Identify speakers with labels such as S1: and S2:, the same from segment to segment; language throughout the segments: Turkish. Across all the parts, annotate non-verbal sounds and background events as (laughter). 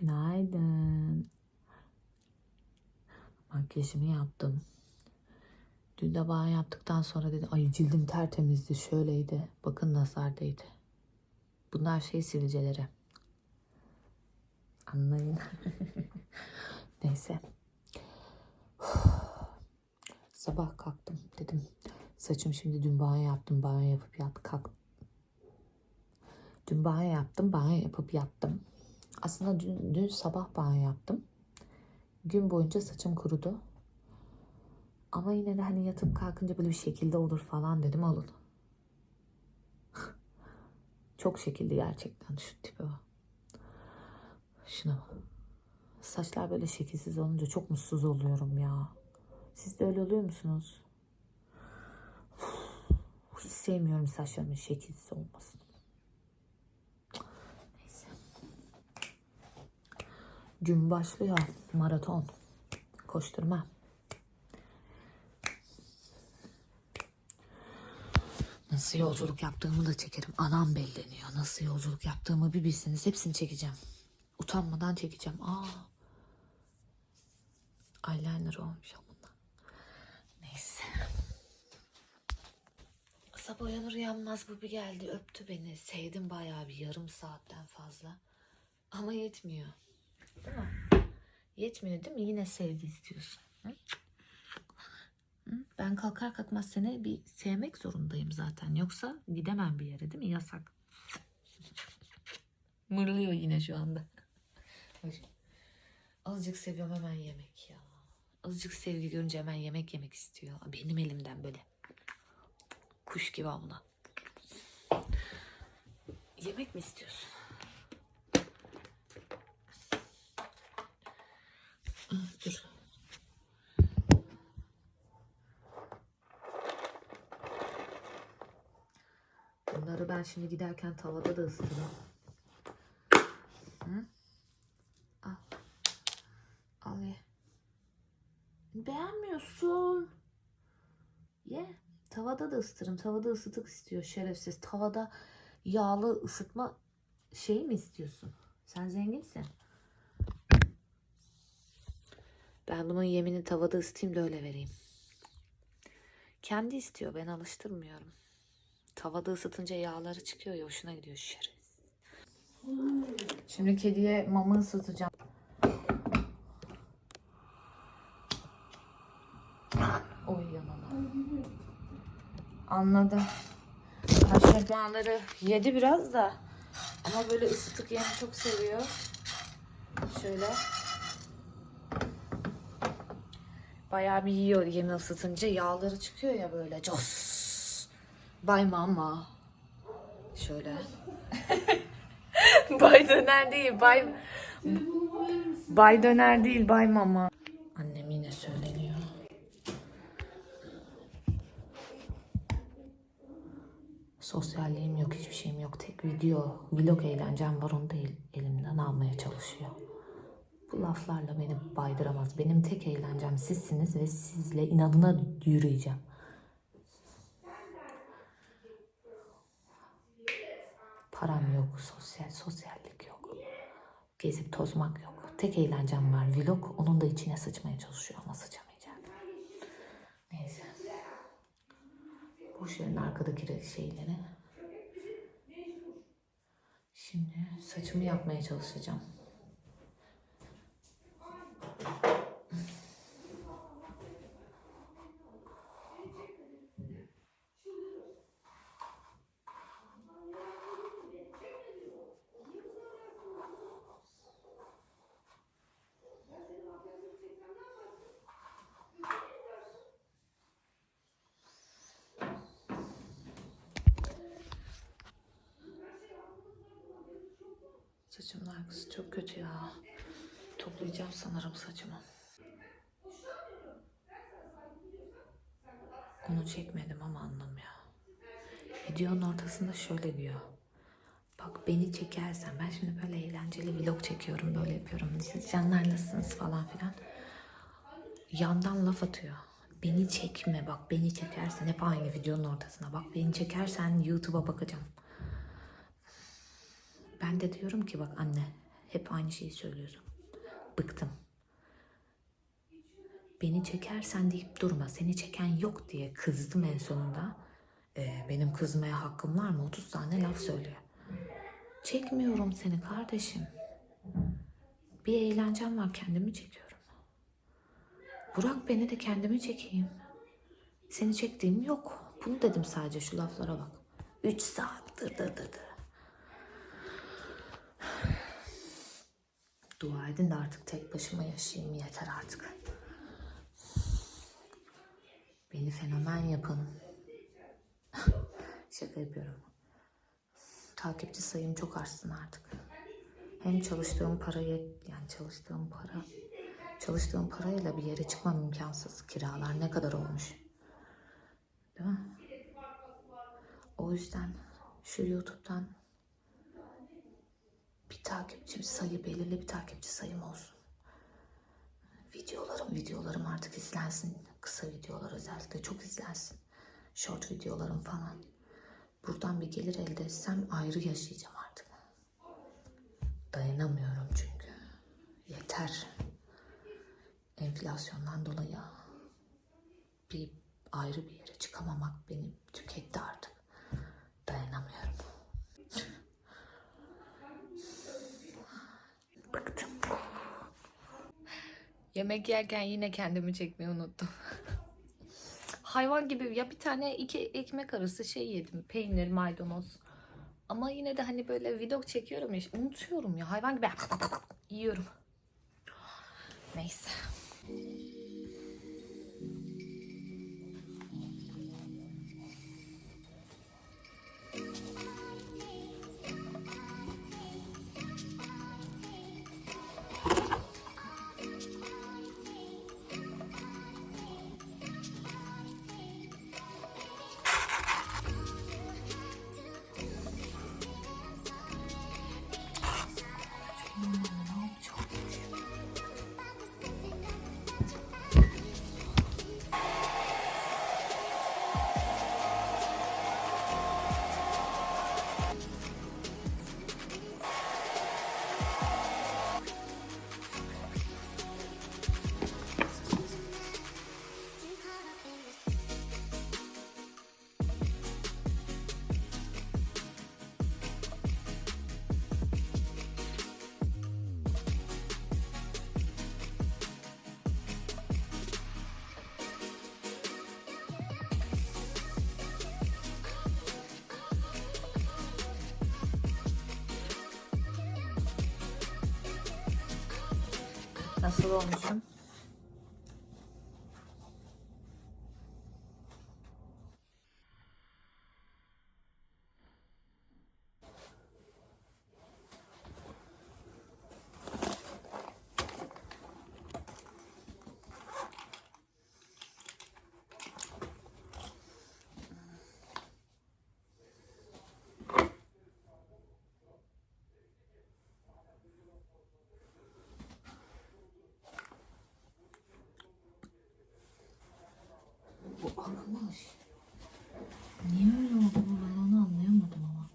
S1: Günaydın. Makyajımı yaptım. Dün de banyo yaptıktan sonra dedi ay cildim tertemizdi şöyleydi. Bakın nazardaydı. Bunlar şey sivilceleri. Anlayın. (laughs) Neyse. (sighs) Sabah kalktım dedim. Saçım şimdi dün banyo yaptım. Banyo yapıp yat kalk. Dün banyo yaptım. Banyo yapıp yattım. Aslında dün, dün sabah banyo yaptım. Gün boyunca saçım kurudu. Ama yine de hani yatıp kalkınca böyle bir şekilde olur falan dedim olun. (laughs) Çok şekilli gerçekten şu tipe bak. Şuna bak. Saçlar böyle şekilsiz olunca çok mutsuz oluyorum ya. Siz de öyle oluyor musunuz? Hiç sevmiyorum saçlarımın şekilsiz olmasını. Gün başlıyor. Maraton. Koşturma. Nasıl yolculuk yaptığımı da çekerim. Anam belleniyor. Nasıl yolculuk yaptığımı bir bilseniz hepsini çekeceğim. Utanmadan çekeceğim. Aa. Eyeliner olmuş ama. Neyse. Sabah uyanır uyanmaz bu bir geldi öptü beni. Sevdim bayağı bir yarım saatten fazla. Ama yetmiyor. Değil mi? Yetmiyor değil mi? Yine sevgi istiyorsun. Ben kalkar kalkmaz seni bir sevmek zorundayım zaten. Yoksa gidemem bir yere değil mi? Yasak. Mırlıyor yine şu anda. Azıcık seviyorum hemen yemek ya. Azıcık sevgi görünce hemen yemek yemek istiyor. Benim elimden böyle. Kuş gibi abla. Yemek mi istiyorsun? Ben şimdi giderken tavada da ısıtırım. Al. Al ye. Beğenmiyorsun. Ye. Tavada da ısıtırım. Tavada ısıtık istiyor şerefsiz. Tavada yağlı ısıtma şeyi mi istiyorsun? Sen zenginsin. Ben bunun yemini tavada ısıtayım da öyle vereyim. Kendi istiyor. Ben alıştırmıyorum. Tavada ısıtınca yağları çıkıyor ya hoşuna gidiyor şerefsiz. Şimdi kediye mama ısıtacağım. Oy yanına. Anladım. Kaşarbanları yedi biraz da. Ama böyle ısıtık yemi çok seviyor. Şöyle. Bayağı bir yiyor yemi ısıtınca. Yağları çıkıyor ya böyle. Cos. Bay mama. Şöyle. (laughs) bay döner değil. Bay... Bay döner değil. Bay mama. Annem yine söyleniyor. Sosyalliğim yok, hiçbir şeyim yok. Tek video, vlog eğlencem var onu da el- elimden almaya çalışıyor. Bu laflarla beni baydıramaz. Benim tek eğlencem sizsiniz ve sizle inadına yürüyeceğim. Param yok, sosyal sosyallik yok. Gezip tozmak yok. Tek eğlencem var vlog. Onun da içine sıçmaya çalışıyor ama sıçamayacak. Neyse. Boş verin arkadaki şeyleri. Şimdi saçımı yapmaya çalışacağım. Saçımın arkası çok kötü ya. Toplayacağım sanırım saçımı. Onu çekmedim ama anlamıyor. Videonun ortasında şöyle diyor. Bak beni çekersen ben şimdi böyle eğlenceli vlog çekiyorum böyle yapıyorum. Siz canlar nasılsınız falan filan. Yandan laf atıyor. Beni çekme bak beni çekersen hep aynı videonun ortasına bak beni çekersen YouTube'a bakacağım. Ben de diyorum ki bak anne Hep aynı şeyi söylüyorsun. Bıktım. Beni çekersen deyip durma. Seni çeken yok diye kızdım en sonunda. Ee, benim kızmaya hakkım var mı? 30 tane laf söylüyor. Çekmiyorum seni kardeşim. Bir eğlencem var kendimi çekiyorum. Bırak beni de kendimi çekeyim. Seni çektiğim yok. Bunu dedim sadece şu laflara bak. Üç saat dır dır dır dır. Dua edin de artık tek başıma yaşayayım yeter artık. Beni fenomen yapın. (laughs) Şaka yapıyorum. Takipçi sayım çok artsın artık. Hem çalıştığım parayı yani çalıştığım para çalıştığım parayla bir yere çıkmam imkansız. Kiralar ne kadar olmuş. Değil mi? O yüzden şu YouTube'dan bir takipçi sayı belirli bir takipçi sayım olsun. Videolarım videolarım artık izlensin. Kısa videolar özellikle çok izlensin. Short videolarım falan. Buradan bir gelir elde etsem ayrı yaşayacağım artık. Dayanamıyorum çünkü. Yeter. Enflasyondan dolayı bir ayrı bir yere çıkamamak beni tüketti artık. Dayanamıyorum. Bıktım. Yemek yerken yine kendimi çekmeyi unuttum. (laughs) Hayvan gibi ya bir tane iki ekmek arası şey yedim. Peynir, maydanoz. Ama yine de hani böyle vlog çekiyorum ya. Unutuyorum ya. Hayvan gibi (laughs) yiyorum. Neyse. Nasıl olmuşum? Akmış. Niye öyle oldu bu ben onu anlayamadım ama.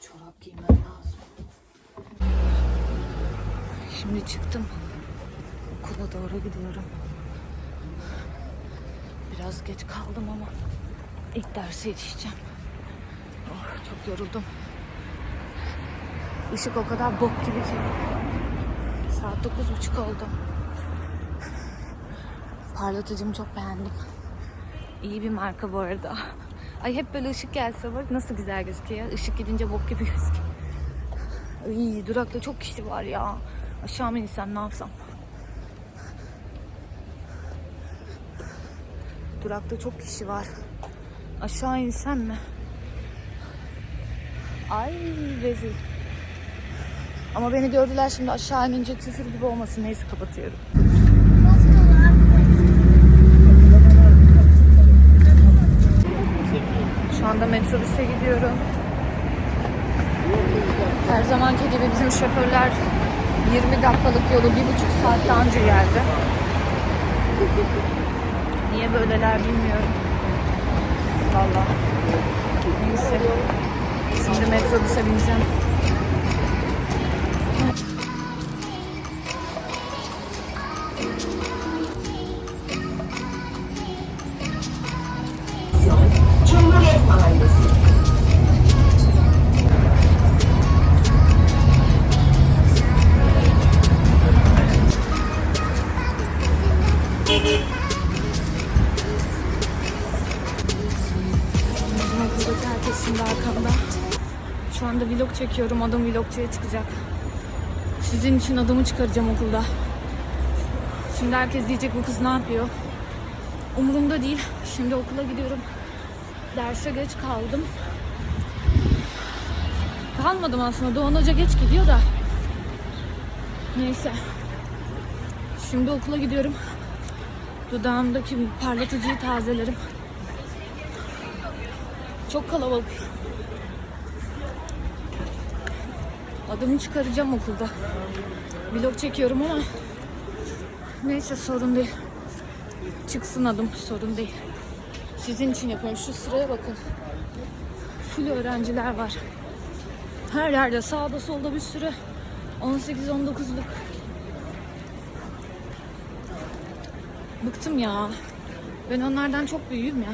S1: Çorap giymem lazım. Şimdi çıktım. Okula doğru gidiyorum. Biraz geç kaldım ama ilk derse yetişeceğim. Oh, çok yoruldum. Işık o kadar bok gibi ki. Saat dokuz buçuk oldu. Parlatıcımı çok beğendim. İyi bir marka bu arada. Ay hep böyle ışık gelse bak nasıl güzel gözüküyor. Işık gidince bok gibi gözüküyor. Ay durakta çok kişi var ya. Aşağı mı insem ne yapsam? Durakta çok kişi var. Aşağı insem mi? Ay rezil. Ama beni gördüler şimdi aşağı inince küfür gibi olmasın. Neyse kapatıyorum. Şu anda metrobüse gidiyorum. Her zamanki gibi bizim şoförler 20 dakikalık yolu bir buçuk saatte anca geldi. Niye böyleler bilmiyorum. Vallahi. Neyse. Şimdi metrobüse bineceğim. Çekiyorum. Adım vlogçuya çıkacak. Sizin için adımı çıkaracağım okulda. Şimdi herkes diyecek bu kız ne yapıyor? Umurumda değil. Şimdi okula gidiyorum. Derse geç kaldım. Kalmadım aslında. Doğan Hoca geç gidiyor da. Neyse. Şimdi okula gidiyorum. Dudağımdaki parlatıcıyı tazelerim. Çok kalabalık. Adımı çıkaracağım okulda. Vlog çekiyorum ama neyse sorun değil. Çıksın adım sorun değil. Sizin için yapıyorum. Şu sıraya bakın. Full öğrenciler var. Her yerde sağda solda bir sürü 18-19'luk. Bıktım ya. Ben onlardan çok büyüğüm ya.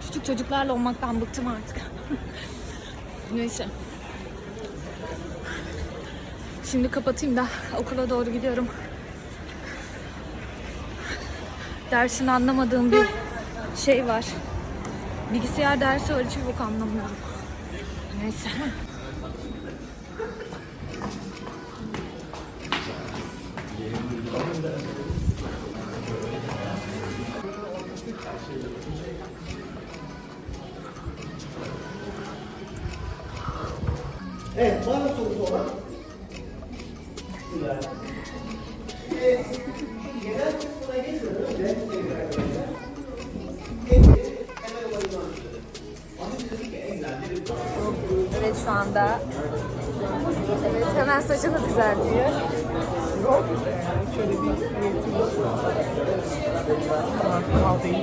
S1: Küçük çocuklarla olmaktan bıktım artık. (laughs) Neyse. Şimdi kapatayım da okula doğru gidiyorum. Dersini anlamadığım bir şey var. Bilgisayar dersi var hiçbir bok anlamıyorum. Neyse.
S2: Evet, bana sorusu olan. Evet, genel kısmına geçmeden önce
S1: şu anda. Evet hemen saçını düzeltiyor.
S3: Şöyle bir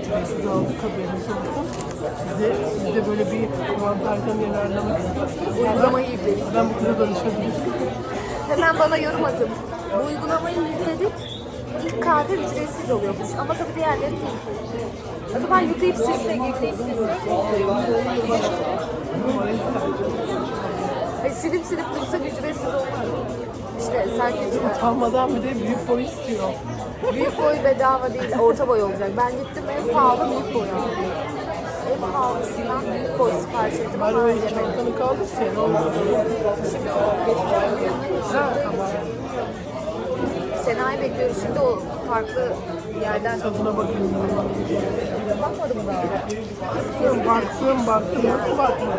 S3: ücretsiz aldık haberiniz olsun. Size, böyle bir avantajdan yararlamak istiyorsanız
S1: Uygulamayı
S3: ben bu kıza danışabilirim.
S1: Hemen bana yorum atın. Bu uygulamayı yükledik. İlk kahve ücretsiz oluyormuş ama tabii diğerleri değil. Acaba yükleyip silsek, yükleyip silsek. E, silip silip dursak ücretsiz olmaz. İşte Serkin'cim
S3: Utanmadan bir de büyük boy istiyor.
S1: büyük boy bedava değil, orta boy olacak. Ben gittim en pahalı büyük boy aldım. Pahalısından büyük boy sipariş ettim
S3: Bari
S1: ama
S3: o
S1: yemedim.
S3: çantanı kaldır sen olur.
S1: Şimdi. Sena'yı bekliyoruz şimdi o farklı yerden.
S3: Tadına bakın.
S1: Bakmadım daha.
S3: Baktım, baktım, baktım. Nasıl bakmadın?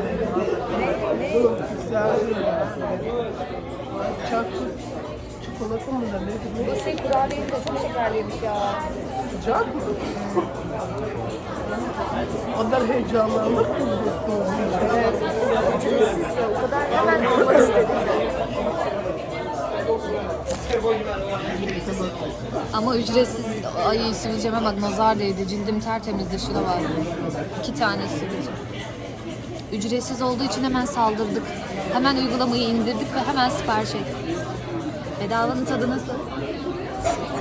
S3: Güzel. Çaklı çikolata mı da nedir?
S1: Bu şey kurabiyeli de çok şekerliymiş ya.
S3: Sıcak mı? Onlar heyecanlandık mı?
S1: Evet. O kadar hemen almak istedim.
S4: Ama ücretsiz. Ay sivilceme bak nazar değdi. Cildim tertemizdi. Şuna bak. İki tane sivilce. Ücretsiz olduğu için hemen saldırdık. Hemen uygulamayı indirdik ve hemen sipariş ettik. Bedavanın tadı nasıl?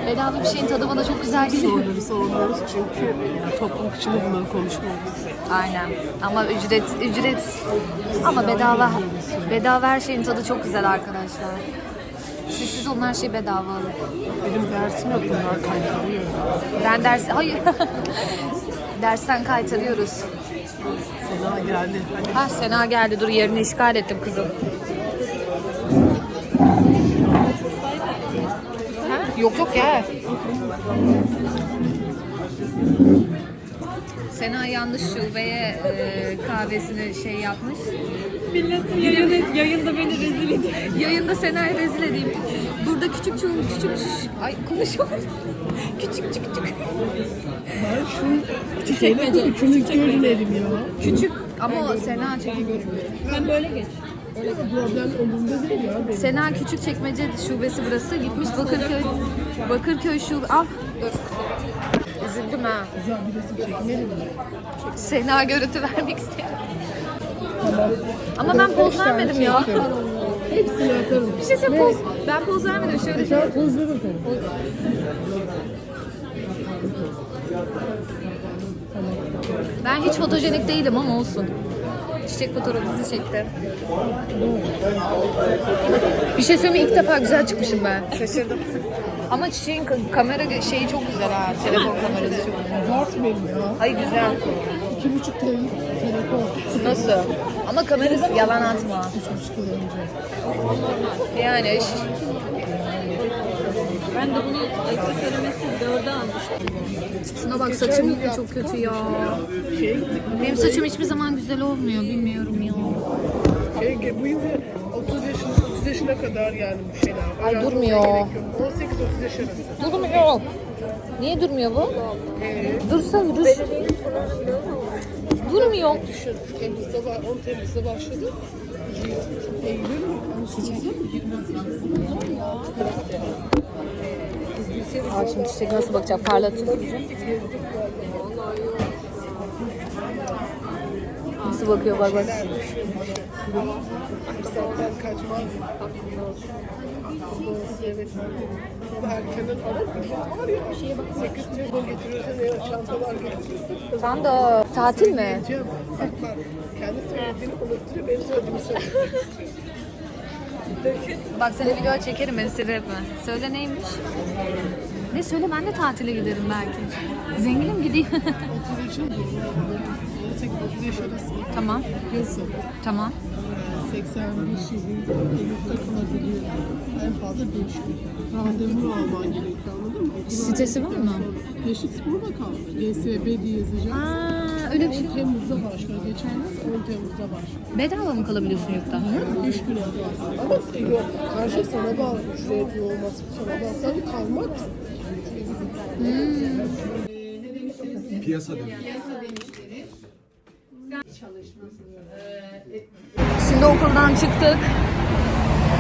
S4: Bedava bir şeyin tadı bana çok güzel geliyor.
S3: Soruları sormuyoruz çünkü yani toplum içinde bunları konuşmuyoruz.
S4: Aynen. Ama ücret ücret ama bedava bedava her şeyin tadı çok güzel arkadaşlar. Siz siz onun her şeyi bedava alın.
S3: Benim dersim yok bunlar kaydırıyor.
S4: Ben ders hayır. (laughs) Dersten kaytarıyoruz.
S3: Sena geldi.
S4: Ha Sena geldi. Dur yerini işgal ettim kızım. Ha? Yok yok ya. Sena yanlış şubeye e, kahvesini şey yapmış.
S1: Milletin yayını, yayında beni rezil ediyor.
S4: Yayında Sena'yı rezil edeyim. Burada küçük çocuk küçük ay konuşamadım. (laughs) küçük küçük küçük.
S3: ben şu çiçeğine üçünü görünelim ya.
S4: Küçük ama o Sena çekmiyor.
S1: Sen böyle geç.
S3: Problem umurumda değil ya benim.
S4: Sena küçük çekmece şubesi burası. Gitmiş Bakırköy Bakırköy şube. Al. Dur.
S1: üzüldüm ha.
S3: Güzel bir resim çekmeyelim mi?
S1: Sena görüntü (laughs) vermek istiyorum. Ama ben poz vermedim ya.
S3: Hepsini atarım.
S1: Bir şey söyleyeyim, poz. Ben poz vermedim şöyle.
S3: Sen poz ver bakalım.
S1: Ben hiç fotojenik değilim ama olsun. Çiçek fotoğrafımızı çekti. Bir şey söyleyeyim ilk defa güzel çıkmışım ben. Şaşırdım. Ama çiçeğin ka- kamera şeyi çok güzel ha. Telefon kamerası çok güzel.
S3: Abartmayın ya.
S1: Ay güzel.
S3: İki buçuk TL telefon.
S1: Nasıl? Ama kamerası yalan atma.
S3: Üç buçuk önce.
S1: Yani iş-
S5: Ben de bunu ekran söylemesi dörde almıştım.
S1: şuna bak saçım yine çok kötü ya. Benim saçım hiçbir zaman güzel olmuyor. Bilmiyorum ya.
S3: Şey, bu yıl 30 yaşına, 30 yaşına kadar yani bu şeyler.
S1: Ay,
S3: Öğrenci
S1: durmuyor.
S3: olmaya gerek yok. 18-30 yaş arası.
S1: Durmuyor. Niye durmuyor bu? Dursa dur. Durmuyor.
S3: Düşün, Temmuz'da var, 10 Temmuz'da başladı. Eylül mü? Ağustos'ta mı? 20
S1: Aa, şimdi çiçek nasıl bakacak? Parlatıyor. Nasıl bakıyor bak bak.
S3: Zaten kaçmaz. Evet. Ama erkenden alıp millet var ya. 8 telefon getiriyorsun ya çantalar getiriyorsun.
S1: Tam da tatil mi?
S3: Kendi söylediğini unutturuyor. Benim söylediğimi söylüyor.
S1: Bak seni video çekerim sinir etme. Söyle neymiş? Ne söyle ben de tatile giderim belki. Zenginim gideyim.
S3: 30 yaşın 18-30 yaş arası.
S1: tamam.
S3: Yazın.
S1: Tamam.
S3: 85 yılında yurtta kalabiliyor. En fazla 5 gün. Randevu alman gerekiyor anladın mı?
S1: Sitesi var mı?
S3: Gençlik sporu bakanlığı. GSB diye yazacağız.
S1: Aa, öyle bir şey.
S3: 10 Temmuz'da başlıyor. Geçen yıl 10 Temmuz'da başlıyor.
S1: Bedava mı kalabiliyorsun yurtta?
S3: 5 gün. Ama şey yok. Her şey sana bağlı. Ücretli olması sana bağlı. Sen kalmak
S6: Piyasa dönüşü.
S1: Şimdi okuldan çıktık.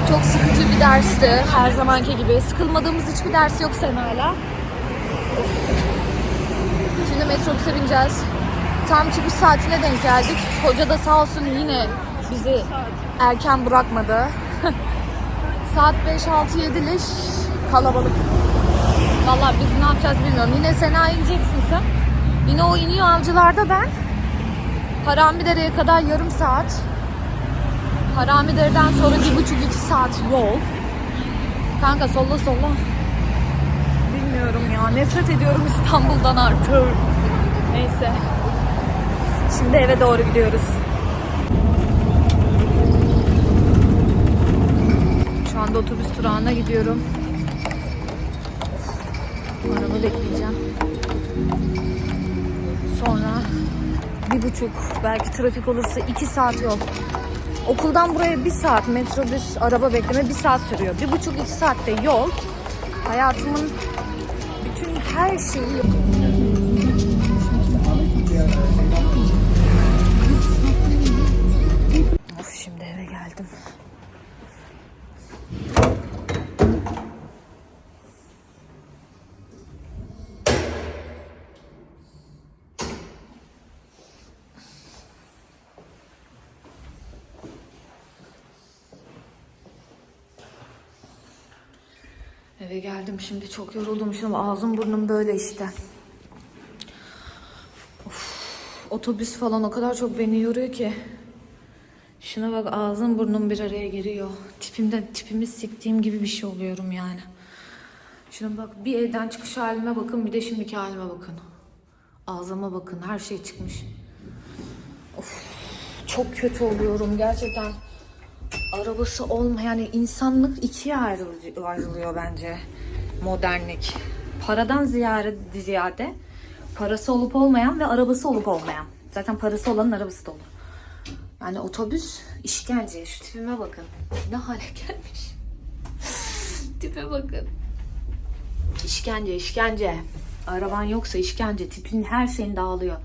S1: Çok sıkıcı bir dersti. Her zamanki gibi. Sıkılmadığımız hiçbir ders yok Sena'yla. Şimdi metrobüse bineceğiz. Tam çıkış saatine denk geldik. Hoca da sağ olsun yine bizi erken bırakmadı. (laughs) Saat 5, 6, 7 leş kalabalık. Vallahi biz ne yapacağız bilmiyorum. Yine Sena ineceksin sen. Yine o iniyor avcılarda ben. Haramidere'ye kadar yarım saat. Haramidere'den sonra bir buçuk iki saat yol. Kanka solla solla. Bilmiyorum ya. Nefret ediyorum İstanbul'dan artık. Neyse. Şimdi eve doğru gidiyoruz. Şu anda otobüs durağına gidiyorum. Araba bekleyeceğim. Sonra bir buçuk belki trafik olursa iki saat yol. Okuldan buraya bir saat metrobüs araba bekleme bir saat sürüyor. Bir buçuk iki saatte yol. Hayatımın bütün her şeyi Eve geldim şimdi çok yoruldum. Şimdi ağzım burnum böyle işte. Of, otobüs falan o kadar çok beni yoruyor ki. Şuna bak ağzım burnum bir araya giriyor. Tipimden tipimi siktiğim gibi bir şey oluyorum yani. Şuna bak bir evden çıkış halime bakın bir de şimdiki halime bakın. Ağzıma bakın her şey çıkmış. Of, çok kötü oluyorum gerçekten. Arabası olmayan yani insanlık ikiye ayrılıyor, bence modernlik. Paradan ziyade, ziyade parası olup olmayan ve arabası olup olmayan. Zaten parası olanın arabası dolu. Yani otobüs işkence. Şu tipime bakın. Ne hale gelmiş. (laughs) Tipe bakın. İşkence, işkence. Araban yoksa işkence. Tipin her şeyin dağılıyor.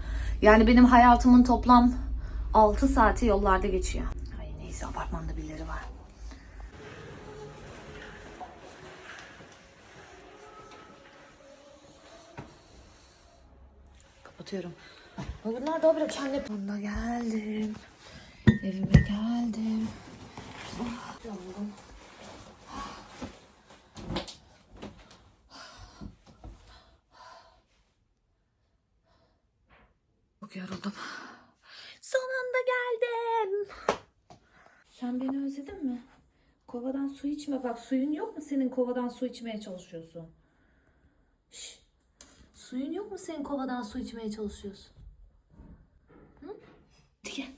S1: Yani benim hayatımın toplam 6 saati yollarda geçiyor. Neyse apartmanda birileri var. kapatıyorum. Bunlar da bırak kendi Bunda geldim. Evime geldim. Oh, yoruldum. Çok yoruldum. Sonunda geldim. Sen beni özledin mi? Kovadan su içme. Bak suyun yok mu senin kovadan su içmeye çalışıyorsun? Şş. Suyun yok mu senin kovadan su içmeye çalışıyorsun? Hı? Gel.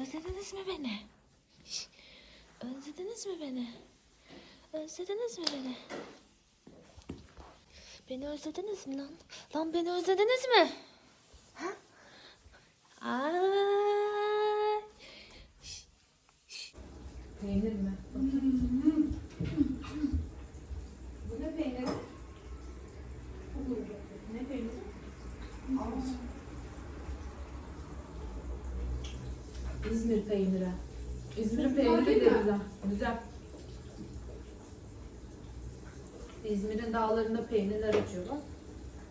S1: Özlediniz mi beni? Şş. Özlediniz mi beni? Özlediniz mi beni? Beni özlediniz mi lan? Lan beni özlediniz mi? Ha? Ay. Şş. Şş. Peynir mi? Bu ne peyniri? Ne peyniri? İzmir peyniri. İzmir'in peyniri de güzel. Güzel. İzmir'in dağlarında peynirler açıyor bak.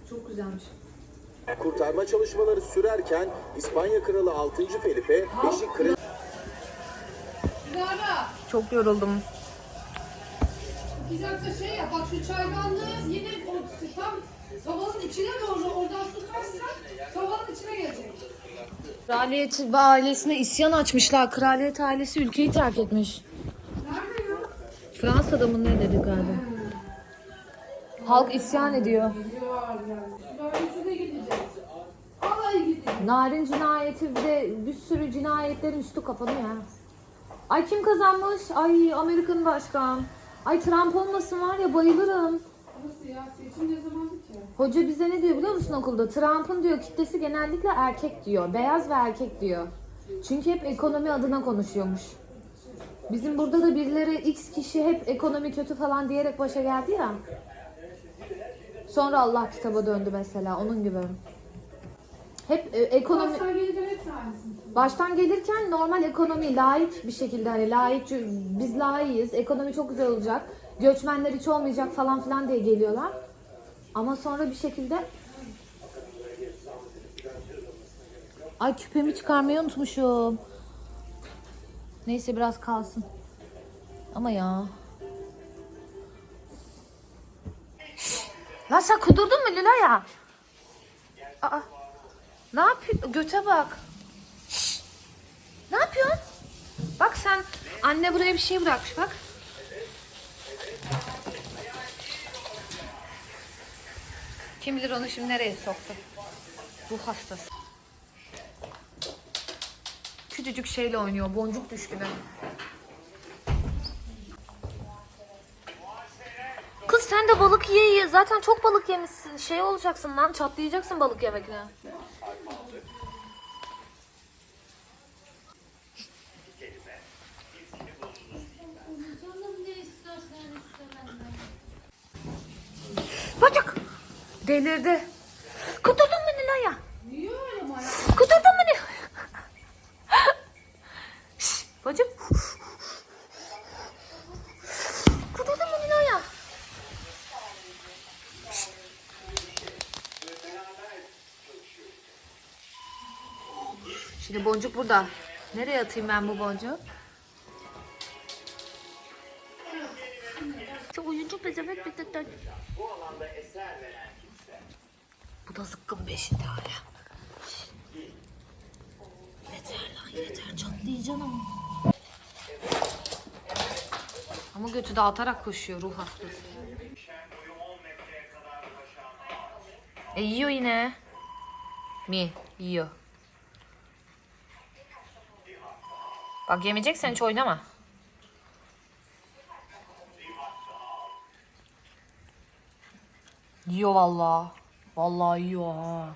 S1: Çok güzelmiş.
S7: Kurtarma çalışmaları sürerken İspanya Kralı 6. Felipe eşi Kral
S6: Çok yoruldum.
S3: Bir dakika şey yap bak şu çaydanlığı yine o tam tavanın içine doğru oradan su kaçsa tavanın içine gelecek.
S1: Kraliyet ailesine isyan açmışlar. Kraliyet ailesi ülkeyi terk etmiş.
S3: Nerede ya?
S1: Fransa'da mı ne dedi galiba? Halk isyan ediyor. Narin cinayeti bir de bir sürü cinayetlerin üstü kapanıyor ya. Ay kim kazanmış? Ay Amerika'nın başkan. Ay Trump olmasın var ya bayılırım.
S3: Nasıl ya? Seçim ne zamandı ki?
S1: Hoca bize ne diyor biliyor musun okulda? Trump'ın diyor kitlesi genellikle erkek diyor. Beyaz ve erkek diyor. Çünkü hep ekonomi adına konuşuyormuş. Bizim burada da birileri X kişi hep ekonomi kötü falan diyerek başa geldi ya. Sonra Allah kitaba döndü mesela onun gibi. Hep e, ekonomi
S3: Baştan gelince aynısın.
S1: baştan gelirken normal ekonomi layık bir şekilde hani layık biz layığız ekonomi çok güzel olacak göçmenler hiç olmayacak falan filan diye geliyorlar. Ama sonra bir şekilde ay küpemi çıkarmayı unutmuşum. Neyse biraz kalsın. Ama ya. Lan sen kudurdun mu Lila ya? Aa, ne yapıyorsun? Göte bak. Ne yapıyorsun? Bak sen anne buraya bir şey bırakmış bak. Kim bilir onu şimdi nereye soktu. Ruh hastası. Küçücük şeyle oynuyor. Boncuk düşkünü. Kız sen de balık ye ye. Zaten çok balık yemişsin. Şey olacaksın lan çatlayacaksın balık yemekle. Bacak. Delirdi. Kudurdun mu Nilay'a?
S3: Niye öyle mi ayağı?
S1: Kudurdun Nilay'a? (laughs) Şşş, Bacım. Kudurdun mu Nilay'a? Şşt. Şimdi boncuk burada. Nereye atayım ben bu boncuğu? Çok oyuncu pezevenk bir tek Bu da zıkkın beşinde hala. Yeter lan yeter çatlayacaksın ama. Ama götü dağıtarak koşuyor ruh hastası. E yiyor yine. Mi? Yiyor. Bak yemeyeceksen hiç oynama. Yiyor vallahi. Vallahi yiyor ha.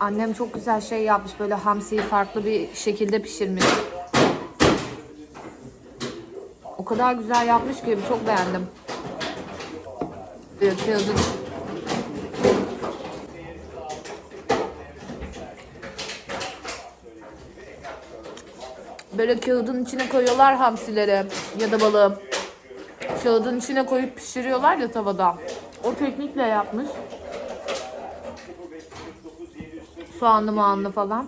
S1: Annem çok güzel şey yapmış. Böyle hamsiyi farklı bir şekilde pişirmiş. O kadar güzel yapmış ki çok beğendim. Kağıdın Böyle kağıdın içine koyuyorlar hamsileri ya da balığı. Kağıdın içine koyup pişiriyorlar ya tavada. O teknikle yapmış. Soğanlı muanlı falan.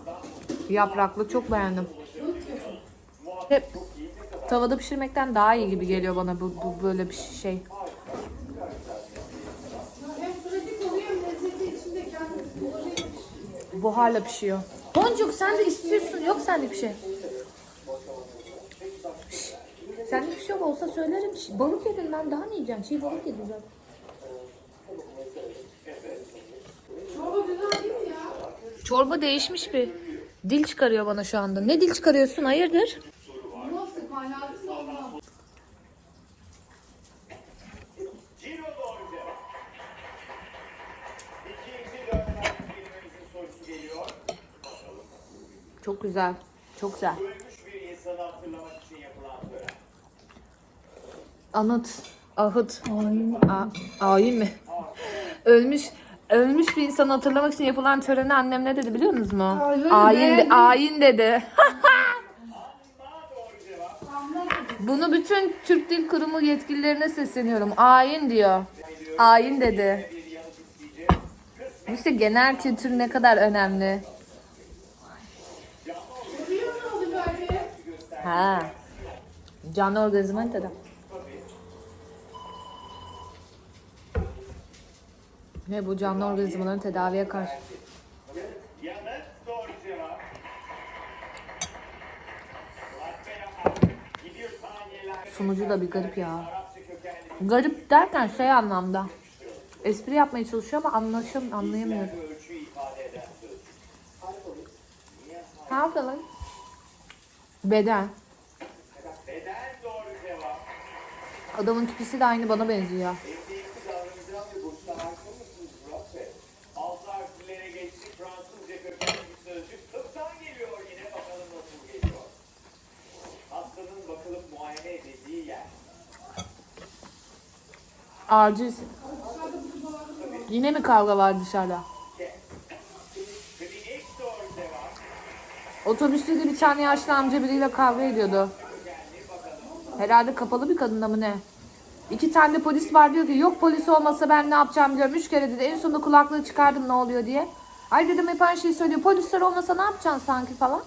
S1: Yapraklı çok beğendim. Hep tavada pişirmekten daha iyi gibi geliyor bana bu, bu böyle bir şey. Buharla pişiyor. Boncuk sen de istiyorsun. Yok sende bir şey. Sende bir şey olsa söylerim. Balık yedin ben daha ne yiyeceğim? Çiğ balık yedim zaten. Çorba değişmiş bir. Dil çıkarıyor bana şu anda. Ne dil çıkarıyorsun? Hayırdır? Çok güzel. Çok güzel. Anıt. Ahıt. Ayin. A- ayin mi? Ölmüş ölmüş bir insanı hatırlamak için yapılan törene annem ne dedi biliyor musunuz mu? Ayin, de- ayin dedi. (laughs) Bunu bütün Türk Dil Kurumu yetkililerine sesleniyorum. Ayin diyor. Ayin dedi. İşte genel kültür ne kadar önemli. Ha. Canlı organizmanın tadı. Ne bu canlı organizmaların tedaviye karşı? Sunucu da bir garip ya. Garip derken şey anlamda. Espri yapmaya çalışıyor ama anlaşam anlayamıyorum. Ne yapalım? Beden. Adamın tipisi de aynı bana benziyor. Aciz. Yine mi kavga var dışarıda? Otobüste de bir tane yaşlı amca biriyle kavga ediyordu. Herhalde kapalı bir kadında mı ne? İki tane de polis var diyor ki yok polis olmasa ben ne yapacağım diyorum. Üç kere dedi en sonunda kulaklığı çıkardım ne oluyor diye. Ay dedim hep aynı şeyi söylüyor. Polisler olmasa ne yapacaksın sanki falan.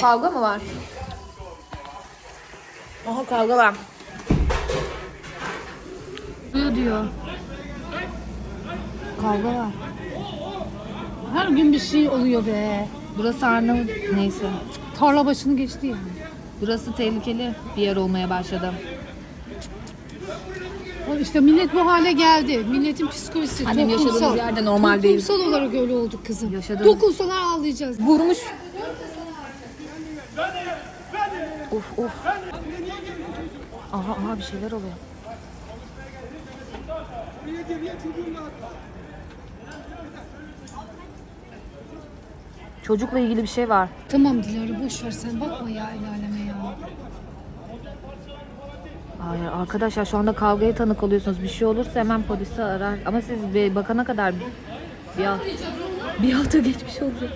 S1: Kavga mı var? Aha kavga var.
S6: Diyor diyor.
S1: Kavga var.
S6: Her gün bir şey oluyor be.
S1: Burası Arnavut. Neyse.
S6: Tarla başını geçti yani.
S1: Burası tehlikeli bir yer olmaya başladı.
S6: İşte millet bu hale geldi. Milletin psikolojisi
S1: Annem
S6: toplumsal.
S1: yaşadığımız yerde normal değil.
S6: Toplumsal olarak öyle olduk kızım.
S1: Yaşadığımız-
S6: Dokunsalar ağlayacağız.
S1: Vurmuş. Of of. Aha aha bir şeyler oluyor. Çocukla ilgili bir şey var.
S6: Tamam Dilara boş ver sen bakma ya el aleme ya.
S1: Hayır arkadaşlar şu anda kavgaya tanık oluyorsunuz. Bir şey olursa hemen polisi arar. Ama siz bir bakana kadar bir, bir hafta geçmiş olacak.